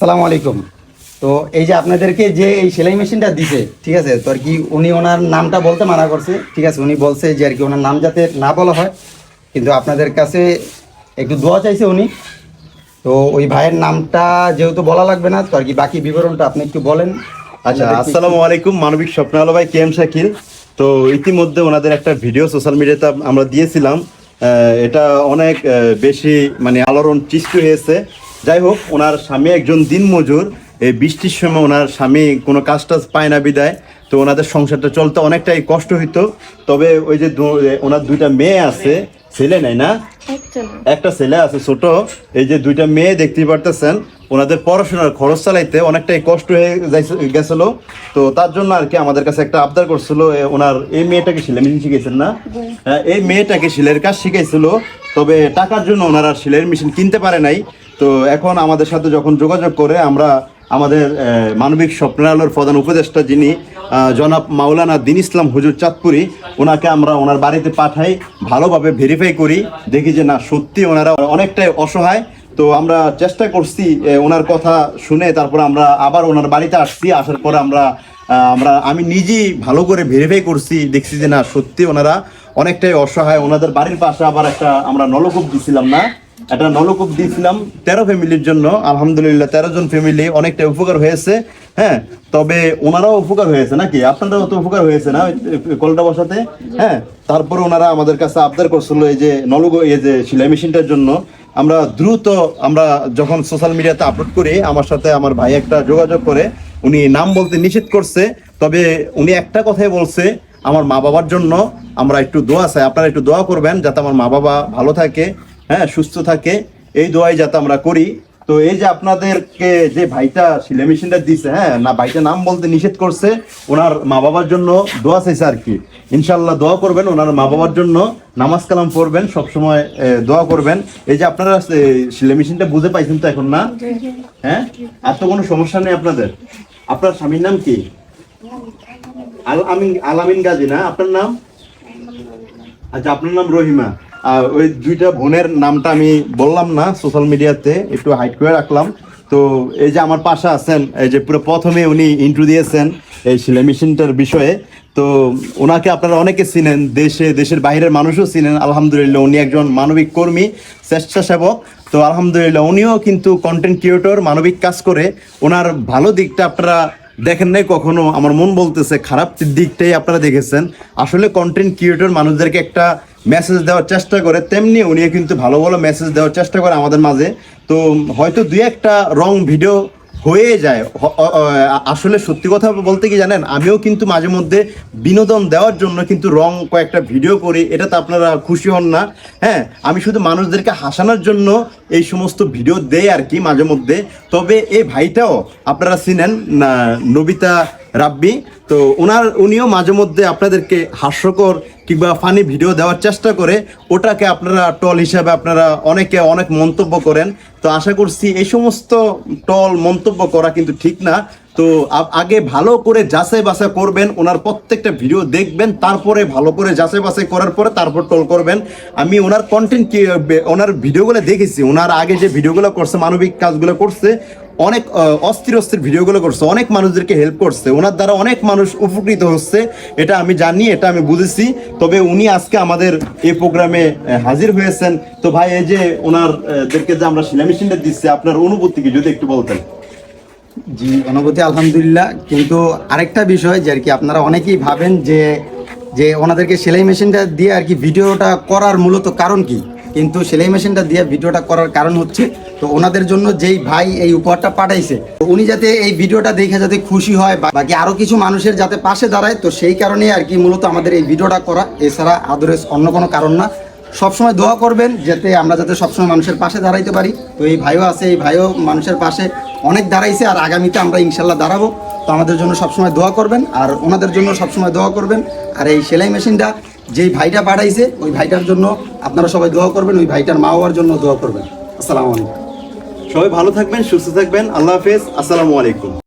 আসসালামু আলাইকুম। তো এই যে আপনাদেরকে যে এই সেলাই মেশিনটা দিছে ঠিক আছে তো আর কি উনি ওনার নামটা বলতে মানা করছে ঠিক আছে উনি বলছে যে আর কি ওনার নাম যাতে না বলা হয় কিন্তু আপনাদের কাছে একটু দোয়া চাইছে উনি। তো ওই ভাইয়ের নামটা যেহেতু বলা লাগবে না তো আর কি বাকি বিবরণটা আপনি একটু বলেন। আচ্ছা আসসালামু আলাইকুম মানবিক স্বপ্ন আলো ভাই কে এম শাকিল। তো ইতিমধ্যে ওনাদের একটা ভিডিও সোশ্যাল মিডিয়াতে আমরা দিয়েছিলাম। আহ, এটা অনেক বেশি মানে আলোড়ন সৃষ্টি হয়েছে। যাই হোক ওনার স্বামী একজন দিনমজুর। এই বৃষ্টির সময় ওনার স্বামী কোনো কাজ টাজ পায় না বিদায়। তো ওনাদের সংসারটা চলতে অনেকটাই কষ্ট হইতো। তবে ওই যে ওনার দুইটা মেয়ে আছে ছেলে নাই না? একটা ছেলে আছে ছোট এই যে দুইটা মেয়ে দেখতেই পারতেছেন ওনাদের পড়াশোনার খরচ চালাইতে অনেকটাই কষ্ট হয়ে গেছিল। তো তার জন্য আর কি আমাদের কাছে একটা আবদার করছিল ওনার এই মেয়েটাকে সেলাই মেশিন শিখেছেন না? হ্যাঁ, এই মেয়েটাকে সেলাইয়ের কাজ শিখাইছিল তবে টাকার জন্য ওনারা সেলাইয়ের মেশিন কিনতে পারে নাই। তো এখন আমাদের সাথে যখন যোগাযোগ করে আমরা আমাদের মানবিক স্বপ্নের আলোর প্রধান উপদেষ্টা যিনি জনাব মাওলানা দিন ইসলাম হুজুর চাঁদপুরি, ওনাকে আমরা ওনার বাড়িতে পাঠাই, ভালোভাবে ভেরিফাই করি, দেখি যে না, সত্যি ওনারা অনেকটাই অসহায়। তো আমরা চেষ্টা করছি ওনার কথা শুনে তারপর আমরা আবার ওনার বাড়িতে আসছি, আসার পরে আমরা আমরা, আমি নিজেই ভালো করে ভেরিফাই করছি, দেখছি যে না, সত্যি ওনারা অনেকটাই অসহায়। ওনাদের বাড়ির পাশে আবার একটা আমরা নলকূপ দিছিলাম না। একটা নলকূপ দিয়েছিলাম তেরো ফ্যামিলির জন্য। আলহামদুলিল্লাহ তেরো জন ফ্যামিলি অনেকটা উপকার হয়েছে হ্যাঁ? তবে ওনারাও উপকার হয়েছে নাকি? আপনারাও তো উপকার হয়েছে না কলটা বসাতে? হ্যাঁ? তারপরে ওনারা আমাদের কাছে আবদার করছিল এই যে নলগ এই যে সেলাই মেশিনটার জন্য। আমরা দ্রুত আমরা যখন সোশ্যাল মিডিয়াতে আপলোড করি আমার সাথে আমার ভাই একটা যোগাযোগ করে উনি নাম বলতে নিষেধ করছে তবে উনি একটা কথাই বলছে আমার মা বাবার জন্য আমরা একটু দোয়া চাই। আপনারা একটু দোয়া করবেন যাতে আমার মা বাবা ভালো থাকে। হ্যাঁ সুস্থ থাকে। এই দোয়াই যাতে আমরা করি। তো এই যে আপনাদেরকে যে ভাইটা সিলাই মেশিনটা দিছে হ্যাঁ না ভাইটা নাম বলতে নিষেধ করছে ওনার মা বাবার জন্য দোয়া চাইছে আর কি। ইনশাল্লাহ দোয়া করবেন ওনার মা বাবার জন্য নামাজ কালাম পড়বেন সবসময় দোয়া করবেন। এই যে আপনারা সিলাই মেশিনটা বুঝে পাইছেন তো এখন না? হ্যাঁ? আর তো কোনো সমস্যা নেই আপনাদের? আপনার স্বামীর নাম কি? আল আমিন আলামিন গাজী না? আপনার নাম? আচ্ছা আপনার নাম রহিমা। ওই দুইটা বোনের নামটা আমি বললাম না সোশ্যাল মিডিয়াতে একটু হাইট করে রাখলাম। তো এই যে আমার পাশে আছেন, এই যে পুরো প্রথমে উনি ইন্ট্রো দিয়েছেন এই সেলাই মেশিনটার বিষয়ে। তো ওনাকে আপনারা অনেকে চিনেন, দেশে, দেশের বাইরের মানুষও চিনেন। আলহামদুলিল্লাহ উনি একজন মানবিক কর্মী, স্বেচ্ছাসেবক। তো আলহামদুলিল্লাহ উনিও কিন্তু কন্টেন্ট ক্রিয়েটর মানবিক কাজ করে। ওনার ভালো দিকটা আপনারা দেখেন নাই কখনো? আমার মন বলতেছে, খারাপ দিকটাই আপনারা দেখেছেন। আসলে কন্টেন্ট ক্রিয়েটর মানুষদেরকে একটা মেসেজ দেওয়ার চেষ্টা করে, তেমনি উনিও কিন্তু ভালো ভালো মেসেজ দেওয়ার চেষ্টা করে আমাদের মাঝে। তো হয়তো দুই একটা রং ভিডিও হয়ে যায়। আসলে সত্যি কথা বলতে কি জানেন, আমিও কিন্তু মাঝে মধ্যে বিনোদন দেওয়ার জন্য কিন্তু রং কয়েকটা ভিডিও করি এটাতে আপনারা খুশি হন না। হ্যাঁ আমি শুধু মানুষদেরকে হাসানোর জন্য এই সমস্ত ভিডিও দেই আর কি মাঝে মধ্যে। তবে এই ভাইটাও আপনারা চিনেন, না, নবিতা রাব্বি, তো ওনার উনিও মাঝে মধ্যে আপনাদেরকে হাস্যকর কিংবা ফানি ভিডিও দেওয়ার চেষ্টা করে, ওটাকে আপনারা টল হিসাবে আপনারা অনেকে অনেক মন্তব্য করেন। তো আশা করছি এই সমস্ত টল মন্তব্য করা কিন্তু ঠিক না। তো আগে ভালো করে যাচাই বাছাই করবেন ওনার প্রত্যেকটা ভিডিও দেখবেন, তারপরে ভালো করে যাচাই বাছাই করার পরে তারপর টল করবেন। আমি ওনার কন্টেন্ট কি ওনার ভিডিওগুলো দেখেছি ওনার আগে যে ভিডিওগুলো করছে, মানবিক কাজগুলো করছে অনেক অস্থির অস্থির ভিডিওগুলো করছে অনেক মানুষদেরকে হেল্প করছে ওনার দ্বারা অনেক মানুষ উপকৃত হচ্ছে এটা আমি জানি এটা আমি বুঝেছি তবে উনি আজকে আমাদের এই প্রোগ্রামে হাজির হয়েছেন। তো ভাই এই যে ওনার আহ, দেরকে যে আমরা শিলা মেশিনটা দিচ্ছি আপনার অনুভূতি কি যদি একটু বলতেন। জি অনুভূতি আলহামদুলিল্লাহ কিন্তু আরেকটা বিষয় যে আর কি আপনারা অনেকেই ভাবেন যে যে ওনাদেরকে সেলাই মেশিনটা দিয়ে আর কি ভিডিওটা করার মূলত কারণ কি? কিন্তু সেলাই মেশিনটা দিয়ে ভিডিওটা করার কারণ হচ্ছে, তো ওনাদের জন্য যেই ভাই এই উপহারটা পাঠাইছে উনি যাতে এই ভিডিওটা দেখে যাতে খুশি হয় বা বাকি আরও কিছু মানুষের যাতে পাশে দাঁড়ায়, তো সেই কারণে আর কি মূলত আমাদের এই ভিডিওটা করা। এছাড়া আদরেস অন্য কোনো কারণ না। সবসময় দোয়া করবেন যাতে আমরা যাতে সবসময় মানুষের পাশে দাঁড়াইতে পারি। তো এই ভাইও আছে, এই ভাইও মানুষের পাশে অনেক দাঁড়াইছে আর আগামীতে আমরা ইনশাল্লাহ দাঁড়াবো। তো আমাদের জন্য সবসময় দোয়া করবেন আর ওনাদের জন্য সবসময় দোয়া করবেন। আর এই সেলাই মেশিনটা যেই ভাইটা পাঠাইছে, ওই ভাইটার জন্য আপনারা সবাই দোয়া করবেন, ওই ভাইটার মা হওয়ার জন্য দোয়া করবেন। আসসালামু আলাইকুম। সবাই ভালো থাকবেন, সুস্থ থাকবেন। আল্লাহ হাফেজ। আসসালামু আলাইকুম।